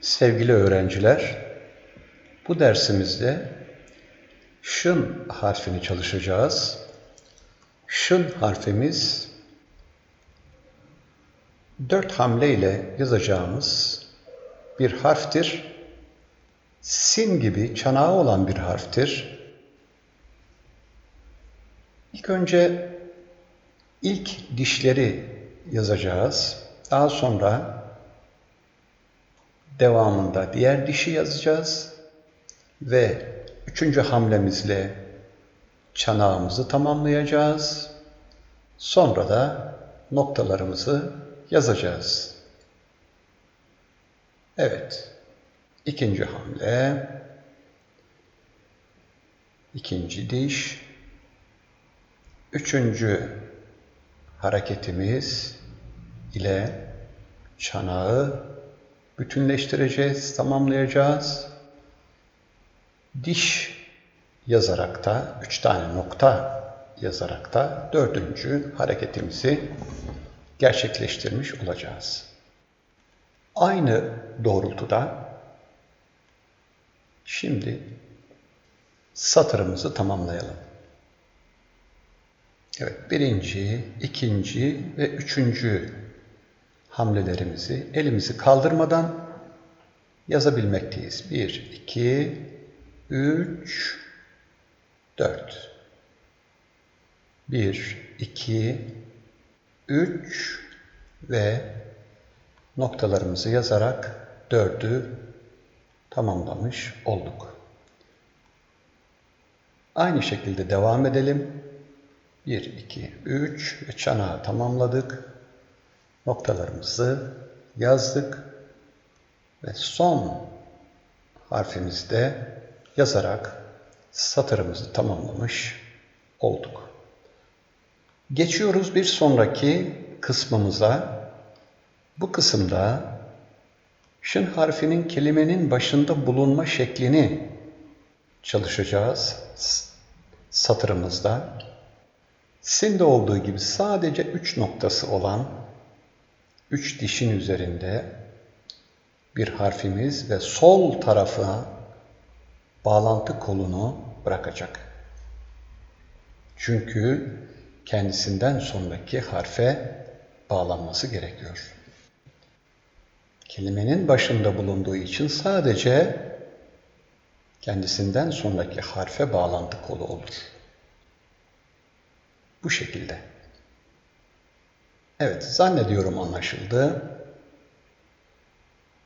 Sevgili öğrenciler, bu dersimizde şın harfini çalışacağız. Şın harfimiz dört hamle ile yazacağımız bir harftir. Sin gibi çanağı olan bir harftir. İlk önce ilk dişleri yazacağız. Daha sonra devamında diğer dişi yazacağız ve üçüncü hamlemizle çanağımızı tamamlayacağız. Sonra da noktalarımızı yazacağız. Evet. ikinci hamle. ikinci diş. Üçüncü hareketimiz ile çanağı bütünleştireceğiz, tamamlayacağız. Diş yazarak da, üç tane nokta yazarak da dördüncü hareketimizi gerçekleştirmiş olacağız. Aynı doğrultuda şimdi satırımızı tamamlayalım. Evet, birinci, ikinci ve üçüncü hamlelerimizi elimizi kaldırmadan yazabilmekteyiz. Bir, iki, üç, dört. Bir, iki, üç ve noktalarımızı yazarak dördü tamamlamış olduk. Aynı şekilde devam edelim. 1, 2, 3 ve çanağı tamamladık. Noktalarımızı yazdık ve son harfimizde yazarak satırımızı tamamlamış olduk. Geçiyoruz bir sonraki kısmımıza. Bu kısımda şın harfinin kelimenin başında bulunma şeklini çalışacağız satırımızda. Sinde olduğu gibi sadece üç noktası olan üç dişin üzerinde bir harfimiz ve sol tarafa bağlantı kolunu bırakacak. Çünkü kendisinden sonraki harfe bağlanması gerekiyor. Kelimenin başında bulunduğu için sadece kendisinden sonraki harfe bağlantı kolu olur. Bu şekilde. Evet, zannediyorum anlaşıldı.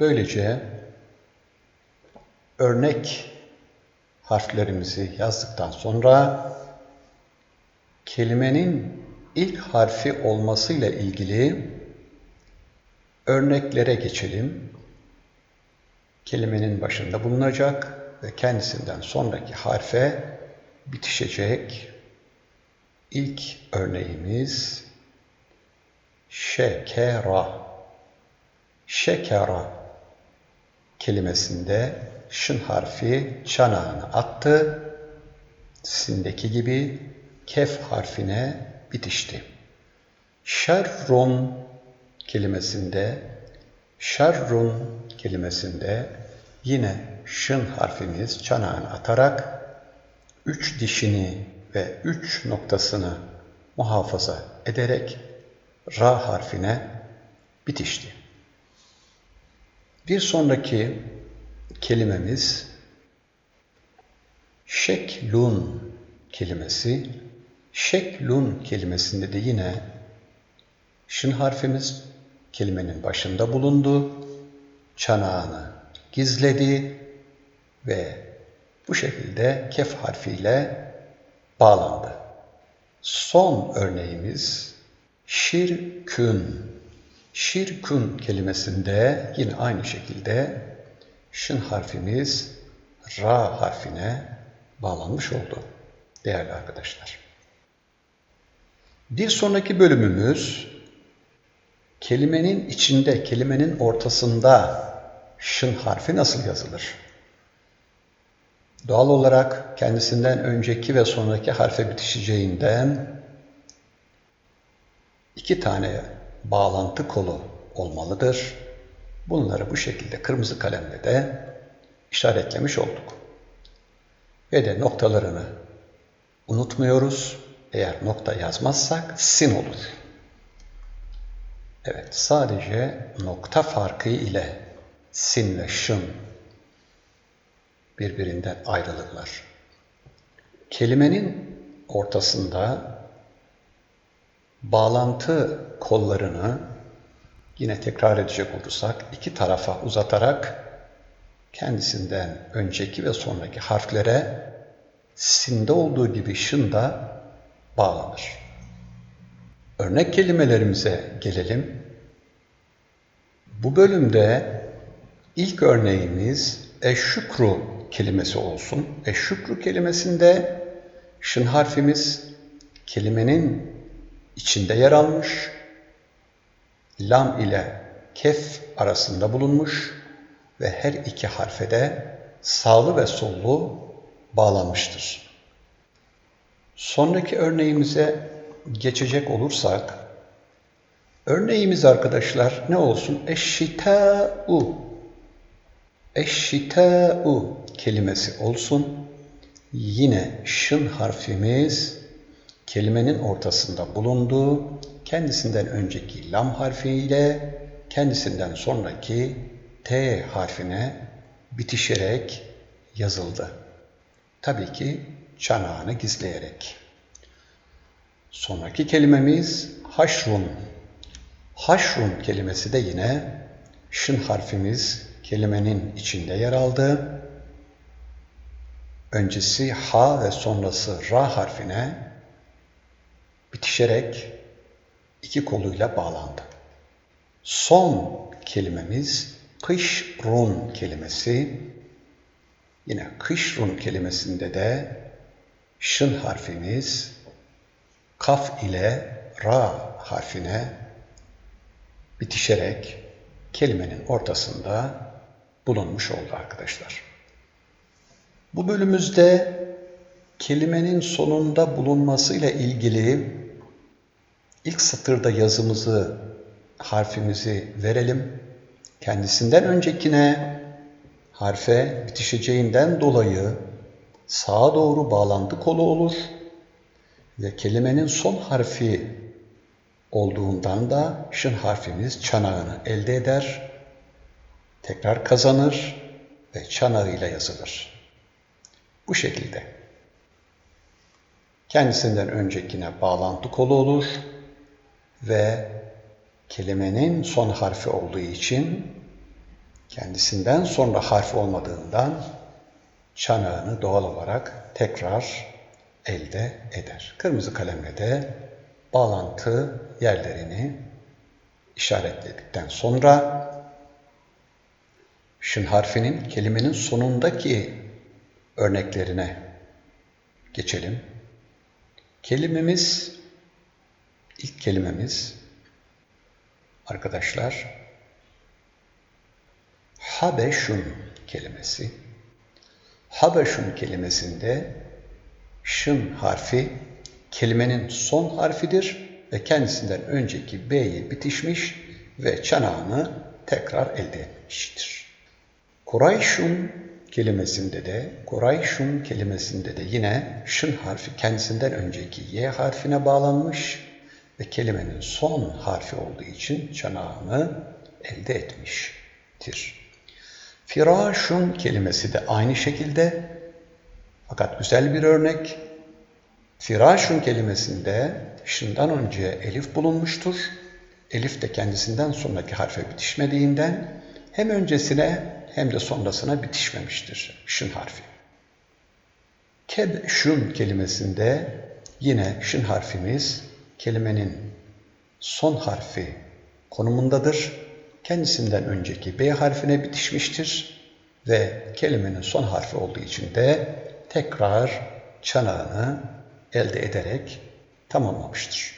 Böylece örnek harflerimizi yazdıktan sonra kelimenin ilk harfi olmasıyla ilgili örneklere geçelim. Kelimenin başında bulunacak ve kendisinden sonraki harfe bitişecek İlk örneğimiz şekera. Şekera kelimesinde şın harfi çanağını attı. Sindeki gibi kef harfine bitişti. Şerrun kelimesinde şerrun kelimesinde yine şın harfimiz çanağını atarak üç dişini ve üç noktasını muhafaza ederek ra harfine bitişti. Bir sonraki kelimemiz şeklun kelimesi. Şeklun kelimesinde de yine şın harfimiz kelimenin başında bulundu. Çanağını gizledi ve bu şekilde kef harfiyle bağlandı. Son örneğimiz şirkün. Şirkün kelimesinde yine aynı şekilde şın harfimiz ra harfine bağlanmış oldu değerli arkadaşlar. Bir sonraki bölümümüz kelimenin içinde, kelimenin ortasında şın harfi nasıl yazılır? Doğal olarak kendisinden önceki ve sonraki harfe bitişeceğinden iki tane bağlantı kolu olmalıdır. Bunları bu şekilde kırmızı kalemle de işaretlemiş olduk. Ve de noktalarını unutmuyoruz. Eğer nokta yazmazsak sin olur. Evet, sadece nokta farkı ile sin ve şın birbirinden ayrılırlar. Kelimenin ortasında bağlantı kollarını yine tekrar edecek olursak iki tarafa uzatarak kendisinden önceki ve sonraki harflere sinde olduğu gibi şın da bağlanır. Örnek kelimelerimize gelelim. Bu bölümde ilk örneğimiz eşşükru kelimesi olsun. Eşşükru kelimesinde şın harfimiz kelimenin içinde yer almış. Lam ile kef arasında bulunmuş ve her iki harfe de sağlı ve sollu bağlanmıştır. Sonraki örneğimize geçecek olursak, örneğimiz arkadaşlar ne olsun? Eşşitâ'u. Eşşitâ'u kelimesi olsun. Yine şın harfimiz kelimenin ortasında bulunduğu kendisinden önceki lam harfiyle kendisinden sonraki T harfine bitişerek yazıldı. Tabii ki çanağını gizleyerek. Sonraki kelimemiz haşrun. Haşrun kelimesi de yine şın harfimiz kelimenin içinde yer aldı. Öncesi ha ve sonrası ra harfine bitişerek iki koluyla bağlandı. Son kelimemiz kışrun kelimesi. Yine kışrun kelimesinde de şın harfimiz kaf ile ra harfine bitişerek kelimenin ortasında bulunmuş oldu arkadaşlar. Bu bölümümüzde kelimenin sonunda bulunmasıyla ilgili ilk satırda yazımızı, harfimizi verelim. Kendisinden öncekine harfe bitişeceğinden dolayı sağa doğru bağlantı kolu olur ve kelimenin son harfi olduğundan da şın harfimiz çanağını elde eder, tekrar kazanır ve çanağıyla yazılır. Bu şekilde. Kendisinden öncekine bağlantı kolu olur ve kelimenin son harfi olduğu için kendisinden sonra harf olmadığından çanağını doğal olarak tekrar elde eder. Kırmızı kalemle de bağlantı yerlerini işaretledikten sonra şın harfinin kelimenin sonundaki örneklerine geçelim. Kelimemiz, ilk kelimemiz arkadaşlar Habeşun kelimesi. Habeşun kelimesinde şın harfi kelimenin son harfidir ve kendisinden önceki B'ye bitişmiş ve çanağını tekrar elde etmiştir. Kurayşun kelimesinde de Kurayşun kelimesinde de yine şın harfi kendisinden önceki Y harfine bağlanmış ve kelimenin son harfi olduğu için çanağını elde etmiştir. Firaşun kelimesi de aynı şekilde fakat güzel bir örnek. Firaşun kelimesinde şından önce elif bulunmuştur. Elif de kendisinden sonraki harfe bitişmediğinden hem öncesine hem de sonrasına bitişmemiştir şın harfi. Kebşun kelimesinde yine şın harfimiz kelimenin son harfi konumundadır. Kendisinden önceki B harfine bitişmiştir ve kelimenin son harfi olduğu için de tekrar çanağını elde ederek tamamlamıştır.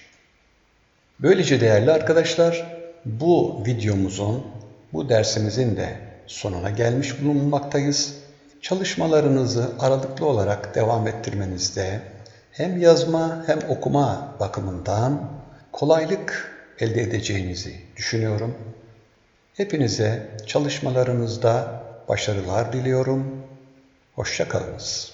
Böylece değerli arkadaşlar bu videomuzun, bu dersimizin de sonuna gelmiş bulunmaktayız. Çalışmalarınızı aralıklı olarak devam ettirmenizde hem yazma hem okuma bakımından kolaylık elde edeceğinizi düşünüyorum. Hepinize çalışmalarınızda başarılar diliyorum. Hoşça kalınız.